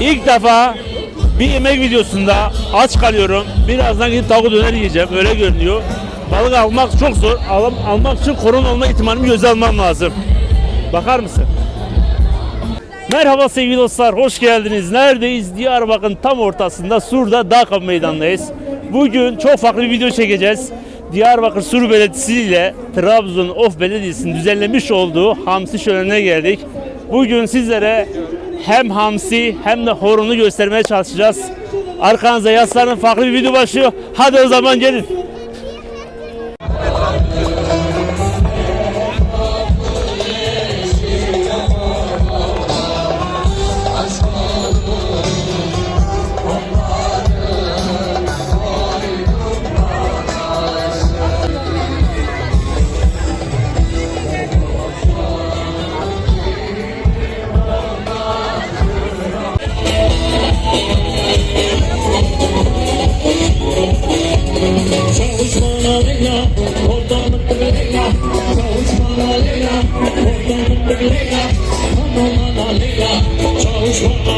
İlk defa bir yemek videosunda aç kalıyorum. Birazdan gidip tavuk döner yiyeceğim. Öyle görünüyor. Balık almak çok zor. Al- almak için korona olma ihtimalimi göze almam lazım. Bakar mısın? Merhaba sevgili dostlar, hoş geldiniz. Neredeyiz? Diyarbakır'ın tam ortasında Sur'da Dağ Kapı Meydanı'ndayız. Bugün çok farklı bir video çekeceğiz. Diyarbakır Sur Belediyesi ile Trabzon Of Belediyesi'nin düzenlemiş olduğu Hamsi Şöleni'ne geldik. Bugün sizlere hem hamsi hem de horonu göstermeye çalışacağız. Arkanıza yaslanın farklı bir video başlıyor. Hadi o zaman gelin. gente.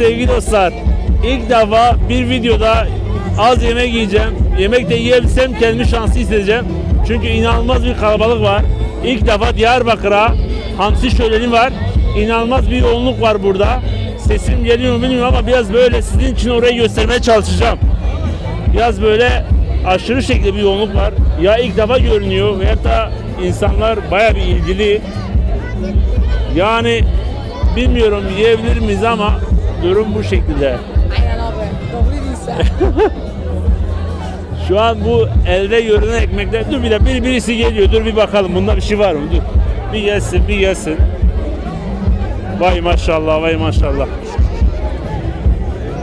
sevgili dostlar. ilk defa bir videoda az yemek yiyeceğim. Yemek de yiyebilsem kendimi şanslı hissedeceğim. Çünkü inanılmaz bir kalabalık var. İlk defa Diyarbakır'a hamsi şöleni var. İnanılmaz bir yoğunluk var burada. Sesim geliyor mu bilmiyorum ama biraz böyle sizin için orayı göstermeye çalışacağım. Biraz böyle aşırı şekilde bir yoğunluk var. Ya ilk defa görünüyor veya da insanlar baya bir ilgili. Yani bilmiyorum yiyebilir miyiz ama durum bu şekilde. Aynen abi. Doğru değilse. Şu an bu elde görünen ekmekler dur bir de bir birisi geliyor dur bir bakalım bunda bir şey var mı dur. Bir gelsin bir gelsin. Vay maşallah vay maşallah.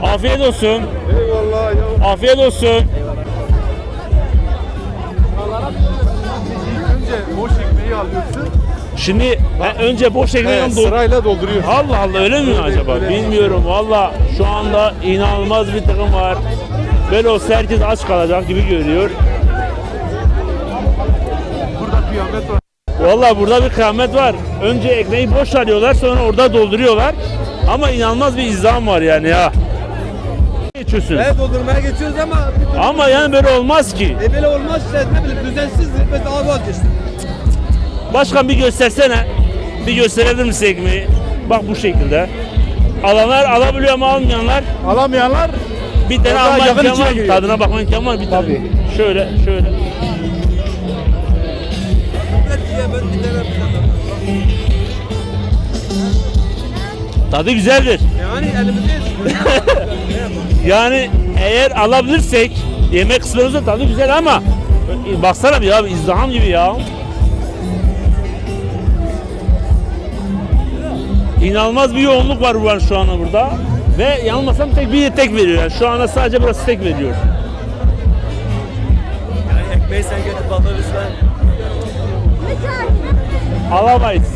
Afiyet olsun. Eyvallah ya. Afiyet olsun. Önce boş ekmeği alıyorsun. Şimdi ha, önce boş ekmeği doldur. sırayla dolduruyor. Allah Allah öyle mi acaba? öyle. Bilmiyorum valla şu anda inanılmaz bir takım var. Böyle olsa herkes aç kalacak gibi görüyor. Burada kıyamet var. Valla burada bir kıyamet var. Önce ekmeği boş alıyorlar sonra orada dolduruyorlar. Ama inanılmaz bir izdiham var yani ya. Geçiyorsun. Evet doldurmaya geçiyoruz ama Ama yani böyle olmaz ki. e böyle olmaz işte ne bileyim düzensizdir mesela abi vazgeçtim. Başkan bir göstersene. Bir gösterebilir misin ekmeği? Bak bu şekilde. Alanlar alabiliyor ama almayanlar Alamayanlar bir tane alma yakın imkanı içine var. giriyor. Tadına bakma imkanı var bir tane. Tabii. Şöyle şöyle. Tadı güzeldir. Yani elimizdeyiz. Yani eğer alabilirsek yemek kısmımızda tadı güzel ama e, baksana bir ya bir izdiham gibi ya. İnanılmaz bir yoğunluk var var şu anda burada. Ve yanılmasam tek bir tek veriyor. Yani şu anda sadece burası tek veriyor. Yani ekmeği sen getir balığı lütfen. Alamayız.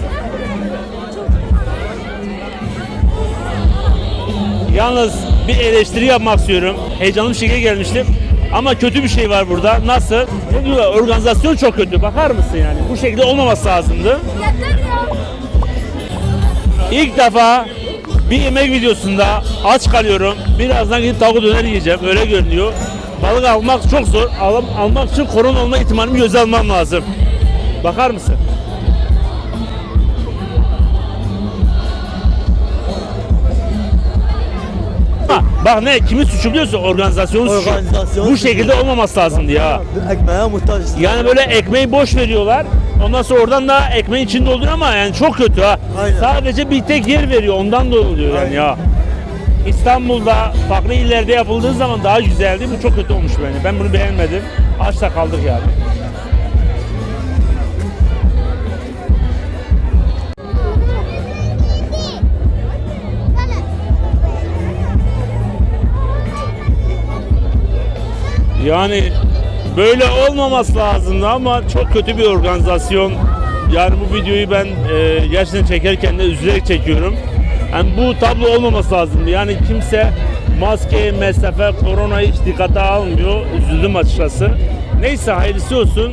Yalnız bir eleştiri yapmak istiyorum. Heyecanlı bir şekilde gelmiştim. Ama kötü bir şey var burada. Nasıl? Ne diyorlar? Organizasyon çok kötü. Bakar mısın yani? Bu şekilde olmaması lazımdı. İlk defa bir yemek videosunda aç kalıyorum. Birazdan gidip tavuk döner yiyeceğim. Öyle görünüyor. Balık almak çok zor. Al- almak için korona olma ihtimalimi göze almam lazım. Bakar mısın? Ha, Bak ne kimi suçu biliyorsun organizasyonu suçu. Organizasyon Bu suçu. şekilde olmaması lazımdı ya. Ekmeğe muhtaç. Yani böyle ekmeği boş veriyorlar. Ondan sonra oradan da ekmeğin içinde oluyor ama yani çok kötü ha. Aynen. Sadece bir tek yer veriyor. Ondan da oluyor yani ya. İstanbul'da farklı illerde yapıldığı zaman daha güzeldi. Bu çok kötü olmuş bence. Ben bunu beğenmedim. Açta kaldık yani. Yani böyle olmaması lazımdı ama çok kötü bir organizasyon. Yani bu videoyu ben e, gerçekten çekerken de üzülerek çekiyorum. Yani bu tablo olmaması lazımdı. Yani kimse maske, mesafe, koronayı hiç dikkate almıyor. Üzüldüm açıkçası. Neyse hayırlısı olsun.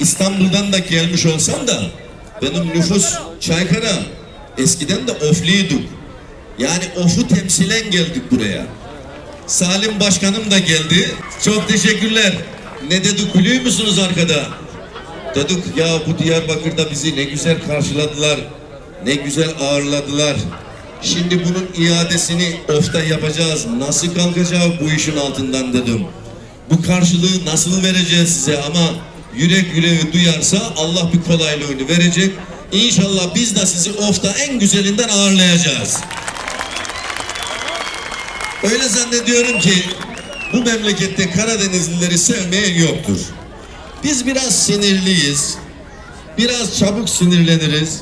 İstanbul'dan da gelmiş olsam da benim nüfus Çaykara eskiden de ofluyduk. Yani ofu temsilen geldik buraya. Salim Başkanım da geldi. Çok teşekkürler. Ne dedik biliyor musunuz arkada? Dedik ya bu Diyarbakır'da bizi ne güzel karşıladılar. Ne güzel ağırladılar. Şimdi bunun iadesini ofta yapacağız. Nasıl kalkacağız bu işin altından dedim. Bu karşılığı nasıl vereceğiz size ama yürek yüreği duyarsa Allah bir kolaylığını verecek. İnşallah biz de sizi ofta en güzelinden ağırlayacağız. Öyle zannediyorum ki bu memlekette Karadenizlileri sevmeyen yoktur. Biz biraz sinirliyiz. Biraz çabuk sinirleniriz.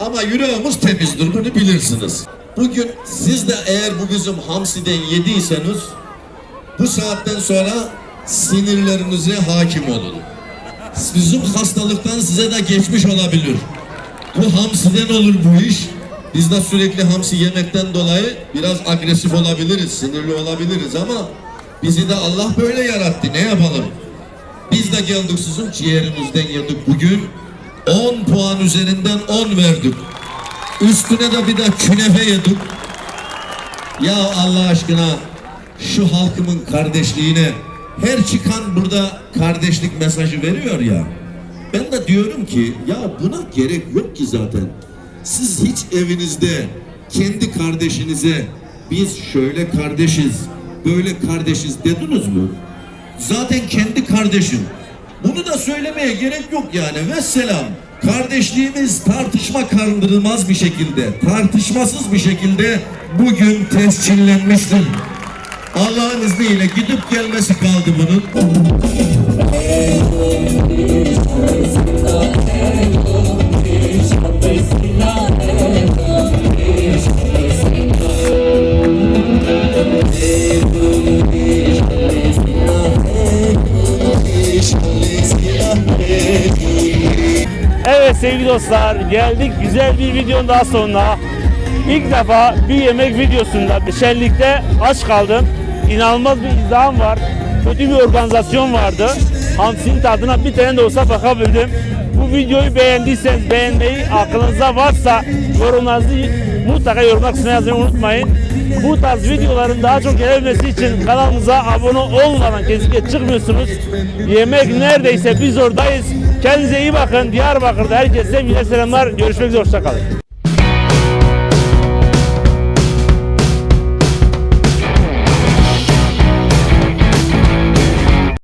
Ama yüreğimiz temizdir bunu bilirsiniz. Bugün siz de eğer bu bizim hamsiden yediyseniz bu saatten sonra sinirlerinize hakim olun. Bizim hastalıktan size de geçmiş olabilir. Bu hamsiden olur bu iş. Biz de sürekli hamsi yemekten dolayı biraz agresif olabiliriz, sinirli olabiliriz ama bizi de Allah böyle yarattı. Ne yapalım? Biz de geldik sizin ciğerinizden yedik bugün. 10 puan üzerinden 10 verdik. Üstüne de bir de künefe yedik. Ya Allah aşkına şu halkımın kardeşliğine her çıkan burada kardeşlik mesajı veriyor ya. Ben de diyorum ki ya buna gerek yok ki zaten. Siz hiç evinizde kendi kardeşinize biz şöyle kardeşiz, böyle kardeşiz dediniz mi? Zaten kendi kardeşin. Bunu da söylemeye gerek yok yani. Vesselam. Kardeşliğimiz tartışma kandırılmaz bir şekilde, tartışmasız bir şekilde bugün tescillenmiştir. Allah'ın izniyle gidip gelmesi kaldı bunun. Sevgili dostlar geldik güzel bir videonun daha sonuna. İlk defa bir yemek videosunda şenlikte aç kaldım. İnanılmaz bir izdiham var. Kötü bir organizasyon vardı. Hamsinin tadına bir tane de olsa bakabildim. Bu videoyu beğendiyseniz beğenmeyi, aklınızda varsa yorumlarınızı mutlaka yorumlar kısmına yazmayı unutmayın. Bu tarz videoların daha çok gelmesi için kanalımıza abone olmadan kesinlikle çıkmıyorsunuz. Yemek neredeyse biz oradayız. Kendinize iyi bakın. Diyarbakır'da herkese yine selamlar. Görüşmek üzere. Hoşçakalın.